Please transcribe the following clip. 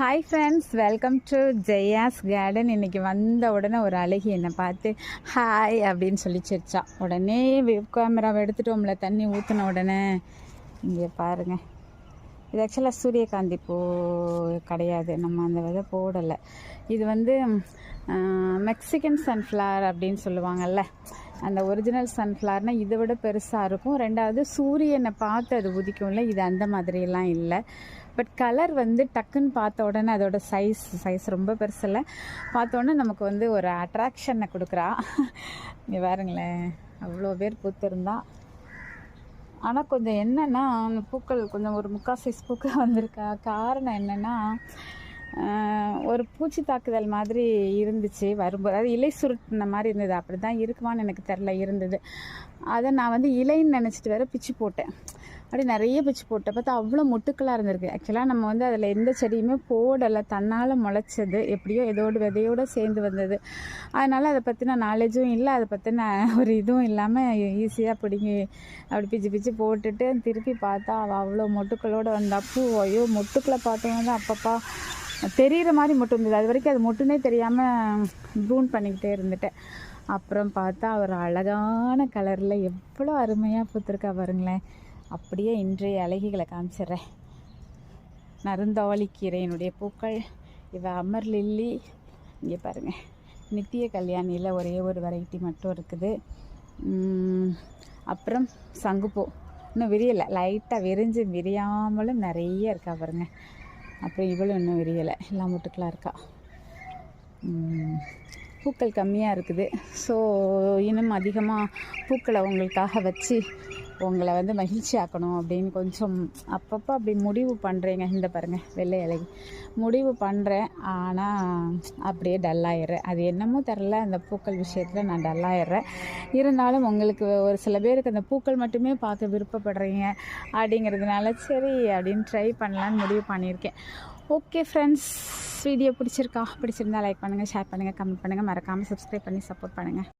Hi friends welcome to Jaya's garden இன்றைக்கி வந்த உடனே ஒரு அழகி என்னை பார்த்து ஹாய் அப்படின்னு சொல்லி சிரிச்சா. உடனே வெப் கேமராவை எடுத்துட்டோம்ல தண்ணி ஊற்றின உடனே. இங்கே பாருங்கள் இது ஆக்சுவலாக சூரியகாந்தி பூ கிடையாது. நம்ம அந்த விதை போடலை. இது வந்து மெக்சிகன் சன்ஃப்ளவர் அப்படின்னு சொல்லுவாங்கல்ல. அந்த ஒரிஜினல் சன்ஃப்ளவர்னால் இதை விட பெருசாக இருக்கும். ரெண்டாவது சூரியனை பார்த்து அது உதிக்கும்ல இது அந்த மாதிரியெல்லாம் இல்லை. பட் கலர் வந்து டக்குன்னு பார்த்த உடனே அதோட சைஸ் சைஸ் ரொம்ப பெருசில் பார்த்த உடனே நமக்கு வந்து ஒரு அட்ராக்ஷனை கொடுக்குறா. இங்கே பாருங்களேன். அவ்வளோ பேர் பூத்திருந்தா. ஆனால் கொஞ்சம் என்னென்னா அந்த பூக்கள் கொஞ்சம் ஒரு முக்கால் சைஸ் பூக்கள் வந்திருக்கா. காரணம் என்னென்னா ஒரு பூச்சி தாக்குதல் மாதிரி இருந்துச்சு வரும்போது. அது இலை சுருட்டின மாதிரி இருந்தது. அப்படி தான் இருக்குமான்னு எனக்கு தெரில இருந்தது. அதை நான் வந்து இலைன்னு நினச்சிட்டு வேற பிச்சு போட்டேன். அப்படி நிறைய பிச்சு போட்டேன். பார்த்தா அவ்வளோ மொட்டுக்களாக இருந்திருக்கு. ஆக்சுவலாக நம்ம வந்து அதில் எந்த செடியுமே போடலை. தன்னால் முளைச்சது. எப்படியோ எதோடு விதையோடு சேர்ந்து வந்தது. அதனால் அதை பற்றின நாலேஜும் இல்லை. அதை பற்றின ஒரு இதுவும் இல்லாமல் ஈஸியாக பிடிங்கி அப்படி பிச்சு பிச்சு போட்டுட்டு திருப்பி பார்த்தா அவள் அவ்வளோ மொட்டுக்களோடு வந்தா. பூ ஐயோ மொட்டுக்களை பார்த்தோன்னா தான் அப்பப்பா தெரிகிற மாதிரி மொட்டு இருந்தது. அது வரைக்கும் அது மொட்டுனே தெரியாமல் ப்ரூன் பண்ணிக்கிட்டே இருந்துட்டேன். அப்புறம் பார்த்தா ஒரு அழகான கலரில் எவ்வளோ அருமையாக பூத்துருக்கா பாருங்களேன். அப்படியே இன்றைய அழகிகளை காமிச்சிடுறேன். நருந்தாவளி கீரையினுடைய பூக்கள். இவ அமர் லில்லி. இங்கே பாருங்கள் நித்திய கல்யாணியில் ஒரே ஒரு வெரைட்டி மட்டும் இருக்குது. அப்புறம் சங்குப்பூ. இன்னும் விரியலை. லைட்டாக விரிஞ்சு விரியாமலும் நிறைய இருக்கா பாருங்க. அப்புறம் இவளும் இன்னும் விரியலை. எல்லாம் முட்டுக்கெலாம் இருக்கா. பூக்கள் கம்மியாக இருக்குது. ஸோ இன்னும் அதிகமாக பூக்களை அவங்களுக்காக வச்சு உங்களை வந்து மகிழ்ச்சி ஆக்கணும் அப்படின்னு கொஞ்சம் அப்பப்போ அப்படி முடிவு பண்ணுறேங்க இந்த பாருங்கள் வெள்ளை இலகி முடிவு பண்ணுறேன் ஆனால் அப்படியே டல்லாயிடுறேன் அது என்னமோ தெரில அந்த பூக்கள் விஷயத்தில் நான் டல்லாயிடுறேன் இருந்தாலும் உங்களுக்கு ஒரு சில பேருக்கு அந்த பூக்கள் மட்டுமே பார்க்க விருப்பப்படுறீங்க அப்படிங்கிறதுனால சரி அப்படின்னு ட்ரை பண்ணலான்னு முடிவு பண்ணியிருக்கேன். ஓகே ஃப்ரெண்ட்ஸ் வீடியோ பிடிச்சிருக்கா? பிடிச்சிருந்தா லைக் பண்ணுங்கள் ஷேர் பண்ணுங்கள் கமெண்ட் பண்ணுங்கள் மறக்காமல் சப்ஸ்கிரைப் பண்ணி சப்போர்ட் பண்ணுங்கள்